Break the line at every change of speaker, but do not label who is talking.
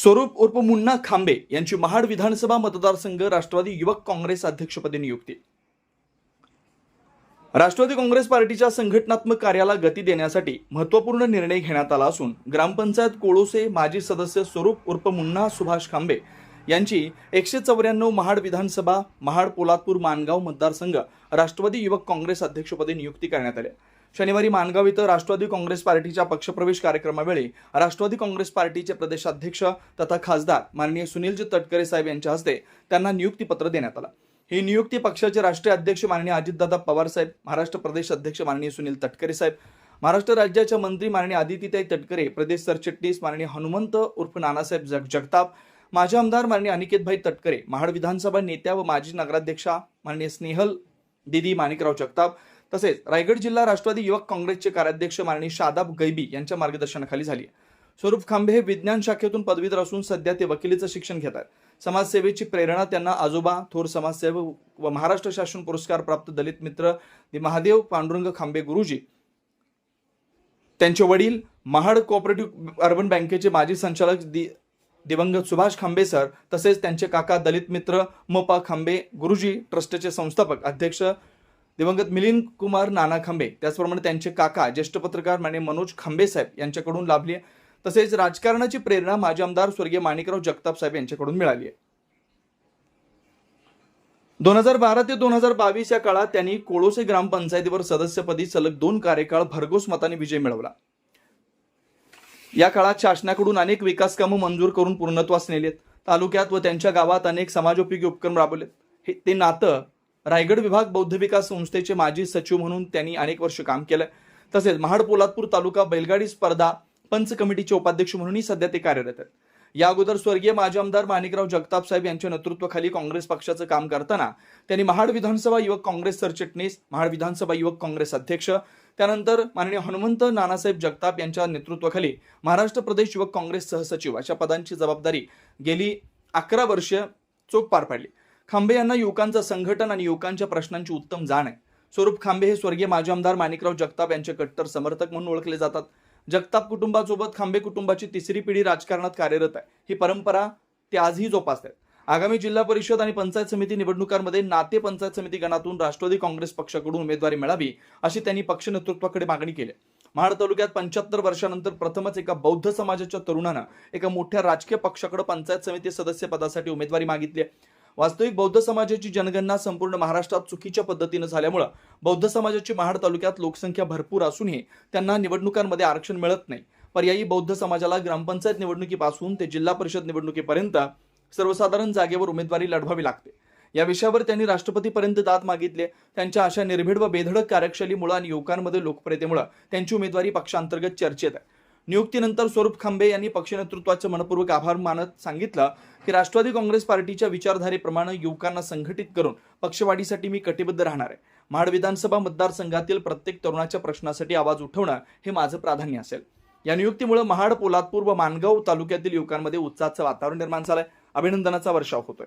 स्वरूप उर्फ मुन्ना खांबे यांची महाड विधानसभा मतदारसंघ राष्ट्रवादी युवक काँग्रेस अध्यक्षपदी नियुक्ती. राष्ट्रवादी काँग्रेस पार्टीच्या संघटनात्मक कार्याला गती देण्यासाठी महत्त्वपूर्ण निर्णय घेण्यात आला असून ग्रामपंचायत कोळोसे माजी सदस्य स्वरूप उर्फ मुन्ना सुभाष खांबे यांची एकशे चौऱ्याण्णव महाड विधानसभा महाड पोलादपूर मानगाव मतदारसंघ राष्ट्रवादी युवक काँग्रेस अध्यक्षपदी नियुक्ती करण्यात आली. शनिवारी मानगाव इथं राष्ट्रवादी काँग्रेस पार्टीच्या पक्षप्रवेश कार्यक्रमावेळी राष्ट्रवादी काँग्रेस पार्टीचे प्रदेशाध्यक्ष तथा खासदार माननीय सुनीलजी तटकरे साहेब यांच्या हस्ते त्यांना नियुक्तीपत्र देण्यात आलं. ही नियुक्ती पक्षाचे राष्ट्रीय अध्यक्ष माननीय अजितदादा पवार साहेब महाराष्ट्र प्रदेश अध्यक्ष माननीय सुनील तटकरे साहेब महाराष्ट्र राज्याच्या मंत्री माननीय आदितीताई तटकरे प्रदेश सरचिटणीस माननीय हनुमंत उर्फ नानासाहेब जग जगताप माजी आमदार माननीय अनिकेतभाई तटकरे महाड विधानसभा नेत्या व माजी नगराध्यक्षा माननीय स्नेहल दिदी माणिकराव जगताप तसेच रायगड जिल्हा राष्ट्रवादी युवक काँग्रेसचे कार्याध्यक्ष माननीय शादाब गैबी यांच्या मार्गदर्शनाखाली झाली स्वरूप खांबे हे विज्ञान शाखेतून पदवीधर असून सध्या ते वकिलीचं शिक्षण घेत आहेत. समाजसेवेची प्रेरणा त्यांना आजोबा थोर समाजसेवक व महाराष्ट्र शासन पुरस्कार प्राप्त दलित मित्र महादेव पांडुरंग खांबे गुरुजी त्यांचे वडील महाड कोऑपरेटिव्ह अर्बन बँकेचे माजी संचालक दि दिवंगत सुभाष खांबे सर तसेच त्यांचे काका दलित मित्र मोपा खांबे गुरुजी ट्रस्टचे संस्थापक अध्यक्ष दिवंगत मिलिंद कुमार नाना खांबे त्याचप्रमाणे त्यांचे काका ज्येष्ठ पत्रकार माने मनोज खांबे साहेब यांच्याकडून लाभली आहे. तसेच राजकारणाची प्रेरणा माजी आमदार स्वर्गीय माणिकराव जगताप साहेब यांच्याकडून मिळाली आहे. दोन हजार बारा ते दोन हजार बावीस या काळात त्यांनी कोळोसे ग्रामपंचायतीवर सदस्यपदी सलग दोन कार्यकाळ भरघोस मताने विजय मिळवला. या काळात शासनाकडून अनेक विकास कामं मंजूर करून पूर्णत्वास नेलेत. तालुक्यात व त्यांच्या गावात अनेक समाजोपयोगी उपक्रम राबवलेत. हे ते नातं रायगड विभाग बौद्ध विकास संस्थेचे माजी सचिव म्हणून त्यांनी अनेक वर्ष काम केलं. तसेच महाड पोलादपूर तालुका बैलगाडी स्पर्धा पंच कमिटीचे उपाध्यक्ष म्हणूनही सध्या ते कार्यरत आहेत. या अगोदर स्वर्गीय माजी आमदार माणिकराव जगताप साहेब यांच्या नेतृत्वाखाली काँग्रेस पक्षाचं काम करताना त्यांनी महाड विधानसभा युवक काँग्रेस सरचिटणीस महाड विधानसभा युवक काँग्रेस अध्यक्ष त्यानंतर माननीय हनुमंत नानासाहेब जगताप यांच्या नेतृत्वाखाली महाराष्ट्र प्रदेश युवक काँग्रेस सहसचिव अशा पदांची जबाबदारी गेली अकरा वर्ष चोख पार पाडली. खांबे यांना युवकांचं संघटन आणि युवकांच्या प्रश्नांची उत्तम जाण आहे. स्वरूप खांबे हे स्वर्गीय माजी आमदार माणिकराव जगताप यांचे कट्टर समर्थक म्हणून ओळखले जातात. जगताप कुटुंबासोबत खांबे कुटुंबाची तिसरी पिढी राजकारणात कार्यरत आहे. ही परंपरा ते आजही जोपासतात. आगामी जिल्हा परिषद आणि पंचायत समिती निवडणुकांमध्ये नाते पंचायत समिती गणातून राष्ट्रवादी काँग्रेस पक्षाकडून उमेदवारी मिळावी अशी त्यांनी पक्ष नेतृत्वाकडे मागणी केली महाड तालुक्यात पंच्याहत्तर वर्षानंतर प्रथमच एका बौद्ध समाजाच्या तरुणानं एका मोठ्या राजकीय पक्षाकडे पंचायत समिती सदस्य पदासाठी उमेदवारी मागितली आहे. वास्तविक बौद्ध समाजाची जनगणना संपूर्ण महाराष्ट्रात चुकीच्या पद्धतीनं झाल्यामुळं बौद्ध समाजाची महाड तालुक्यात लोकसंख्या भरपूर असूनही त्यांना निवडणुकांमध्ये आरक्षण मिळत नाही. पर्यायी बौद्ध समाजाला ग्रामपंचायत निवडणुकीपासून ते जिल्हा परिषद निवडणुकीपर्यंत सर्वसाधारण जागेवर उमेदवारी लढवावी लागते. या विषयावर त्यांनी राष्ट्रपतीपर्यंत दाद मागितले. त्यांच्या अशा निर्भीड व बेधडक कार्यशैलीमुळे आणि युवकांमध्ये लोकप्रियतेमुळे त्यांची उमेदवारी पक्षांतर्गत चर्चेत आहे. नियुक्तीनंतर स्वरूप खांबे यांनी पक्ष नेतृत्वाचे मनपूर्वक आभार मानत सांगितलं की राष्ट्रवादी काँग्रेस पार्टीच्या विचारधारेप्रमाणे युवकांना संघटित करून पक्षवाढीसाठी मी कटिबद्ध राहणार आहे. महाड विधानसभा मतदारसंघातील प्रत्येक तरुणाच्या प्रश्नासाठी आवाज उठवणं हे माझं प्राधान्य असेल. या नियुक्तीमुळे महाड पोलादपूर व मानगाव तालुक्यातील युवकांमध्ये उत्साहाचं वातावरण निर्माण झालंय. अभिनंदनाचा वर्षाव होतोय.